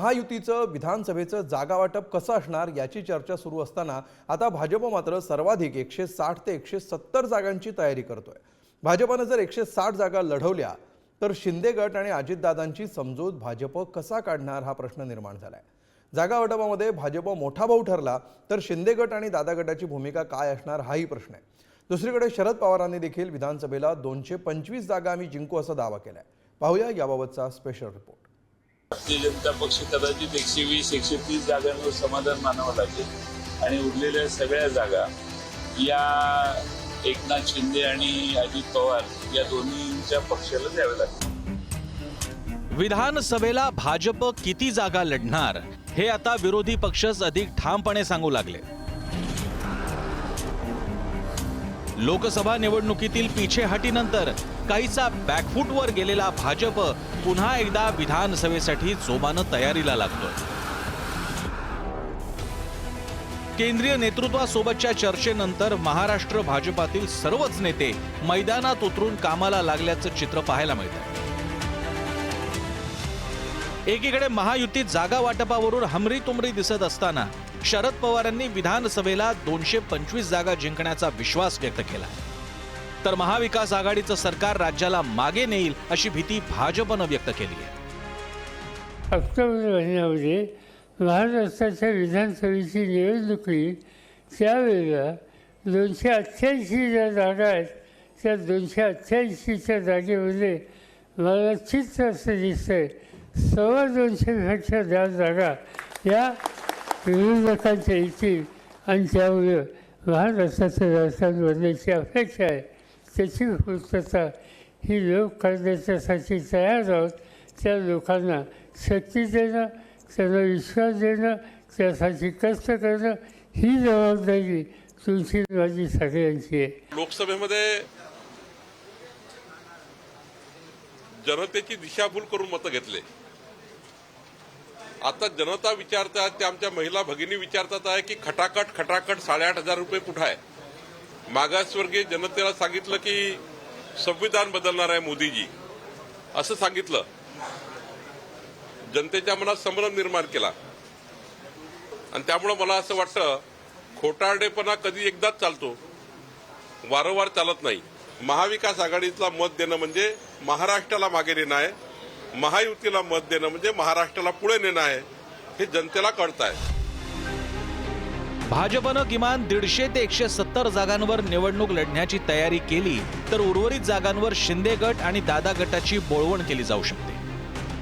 महायुतीचं विधानसभेचं जागा वाटप कसं असणार याची चर्चा सुरू असताना आता भाजप मात्र सर्वाधिक एकशे साठ ते एकशे सत्तर जागांची तयारी करतोय. भाजपनं जर एकशे साठ जागा लढवल्या तर शिंदे गट आणि अजितदादांची समजूत भाजप कसा काढणार हा प्रश्न निर्माण झालाय. जागा वाटपामध्ये भाजप मोठा भाऊ ठरला तर शिंदे गट आणि दादा गटाची भूमिका काय असणार हाही प्रश्न आहे. दुसरीकडे शरद पवारांनी देखील विधानसभेला दोनशे पंचवीस जागा आम्ही जिंकू असा दावा केलाय. पाहूया याबाबतचा स्पेशल रिपोर्ट भारतीय जनता पक्ष कदाचित एकशे वीस एकशे तीस जागांवर समाधान मानावं लागेल. आणि उरलेल्या सगळ्या जागा या एकनाथ शिंदे आणि अजित पवार या दोन्हीच्या पक्षाला द्याव्या लागतील. विधानसभेला भाजप किती जागा लढणार हे आता विरोधी पक्षच अधिक ठामपणे सांगू लागले. लोकसभा निवडणुकीतील पिछेहाटीनंतर काहीसा बॅकफूटवर गेलेला भाजप पुन्हा एकदा विधानसभेसाठी जोमानं तयारीला लागतोय. केंद्रीय नेतृत्वासोबतच्या चर्चेनंतर महाराष्ट्र भाजपातील सर्वच नेते मैदानात उतरून कामाला लागल्याचं चित्र पाहायला मिळतं एकीकडे महायुतीत जागा वाटपावरून हमरी तुमरी दिसत असताना शरद पवारांनी विधानसभेला दोनशे पंचवीस जागा जिंकण्याचा विश्वास व्यक्त केला. तर महाविकास आघाडीचं सरकार राज्याला मागे नेईल अशी भीती भाजपनं व्यक्त केली आहे. ऑक्टोबर महिन्यामध्ये महाराष्ट्राच्या विधानसभेची निवडणुकी त्यावेळेला दोनशे अठ्ठ्याऐंशी ज्या जागा आहेत त्या दोनशे अठ्ठ्याऐंशीच्या जागेमध्ये मला चित्र असं दिसतंय. सव्वा दोनशेपेक्षा जास्त जागा या विरोधकांच्या येतील आणि त्यामुळे महाराष्ट्राचं राजकारण बनण्याची अपेक्षा आहे. त्याची पूर्तता ही लोक करण्याच्यासाठी तयार आहोत. त्या लोकांना शक्ती देणं त्यांना विश्वास देणं त्यासाठी कष्ट करणं ही जबाबदारी तुमची माझी सगळ्यांची आहे. लोकसभेमध्ये जनतेची दिशाभूल करून मतं घेतले. आता जनता विचारतात ते आमच्या महिला भगिनी विचारतात आहे की खटाखट खटाखट साडेआठ हजार रुपये कुठं आहे? मागासवर्गीय जनतेला सांगितलं की संविधान बदलणार आहे मोदीजी. असं सांगितलं. जनतेच्या मनात संभ्रम निर्माण केला. आणि त्यामुळं मला असं वाटतं खोटारडेपणा कधी एकदाच चालतो. वारंवार चालत नाही. महाविकास आघाडीतला मत देणं म्हणजे महाराष्ट्राला मागे नेणं आहे. महायुतीला मत देणं म्हणजे महाराष्ट्राला पुढे नेणं आहे हे जनतेला कळत आहे भाजपनं किमान दीडशे ते एकशे सत्तर जागांवर निवडणूक लढण्याची तयारी केली तर उर्वरित जागांवर शिंदे गट आणि दादा गटाची बोळवण केली जाऊ शकते.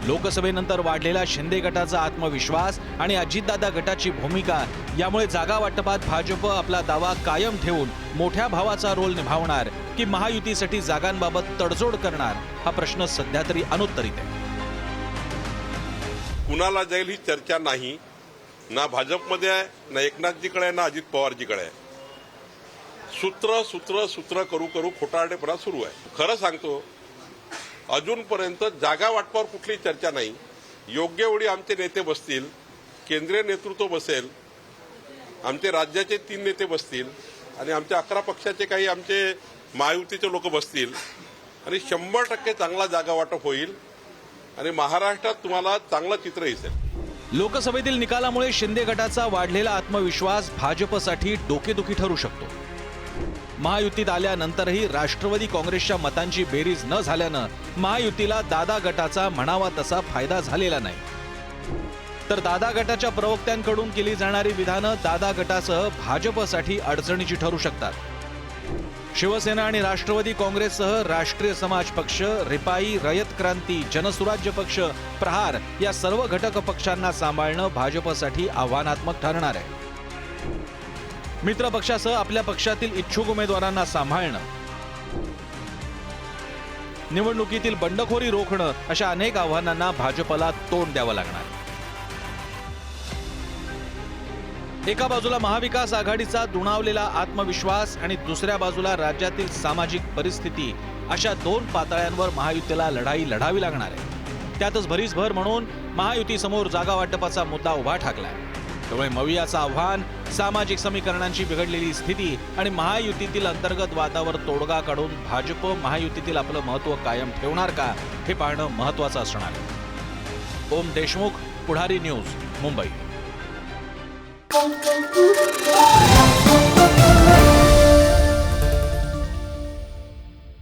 लोकसभेनंतर वाढलेला शिंदे गटाचा आत्मविश्वास आणि अजितदादा गटाची भूमिका यामुळे जागा वाटपात भाजप आपला दावा कायम ठेवून मोठ्या भावाचा रोल निभावणार की महायुतीसाठी जागांबाबत तडजोड करणार हा प्रश्न सध्या तरी अनुत्तरित आहे. कुणाला जाईल ही चर्चा नाही ना भाजपमध्ये आहे ना एकनाथजीकडे आहे ना अजित पवारजीकडे आहे. सूत्र सूत्र सूत्र करू करू खोटारडेपणा सुरू आहे. खरं सांगतो अजूनपर्यंत जागा वाटपावर कुठलीही चर्चा नाही. योग्य वेळी आमचे नेते बसतील केंद्रीय नेतृत्व बसेल आमचे राज्याचे तीन नेते बसतील आणि आमच्या अकरा पक्षाचे काही आमचे महायुतीचे लोक बसतील आणि शंभर टक्के चांगला जागा वाटप होईल आणि महाराष्ट्रात तुम्हाला चांगलं चित्र दिसेल. लोकसभेतील निकालामुळे शिंदे गटाचा वाढलेला आत्मविश्वास भाजपसाठी डोकेदुखी ठरू शकतो. महायुतीत आल्यानंतरही राष्ट्रवादी काँग्रेसच्या मतांची बेरीज न झाल्यानं महायुतीला दादा गटाचा म्हणावा तसा फायदा झालेला नाही. तर दादा गटाच्या प्रवक्त्यांकडून केली जाणारी विधानं दादा गटासह भाजपसाठी अडचणीची ठरू शकतात. शिवसेना आणि राष्ट्रवादी काँग्रेससह राष्ट्रीय समाज पक्ष रिपाई रयत क्रांती जनसुराज्य पक्ष प्रहार या सर्व घटक पक्षांना सांभाळणं भाजपसाठी आव्हानात्मक ठरणार आहे. मित्र पक्षासह आपल्या पक्षातील इच्छुक उमेदवारांना सांभाळणं. निवडणुकीतील बंडखोरी रोखणं अशा अनेक आव्हानांना भाजपला तोंड द्यावं लागणार. एका बाजूला महाविकास आघाडीचा दुणावलेला आत्मविश्वास आणि दुसऱ्या बाजूला राज्यातील सामाजिक परिस्थिती अशा दोन पातळ्यांवर महायुतीला लढाई लढावी लागणार आहे. त्यातच भरीस भर म्हणून महायुतीसमोर जागा वाटपाचा मुद्दा उभा ठाकलाय. त्यामुळे मवियाचं आव्हान सामाजिक समीकरणांची बिघडलेली स्थिती आणि महायुतीतील अंतर्गत वादावर तोडगा काढून भाजप महायुतीतील आपलं महत्त्व कायम ठेवणार का हे पाहणं महत्वाचं असणार आहे. ओम देशमुख पुढारी न्यूज मुंबई.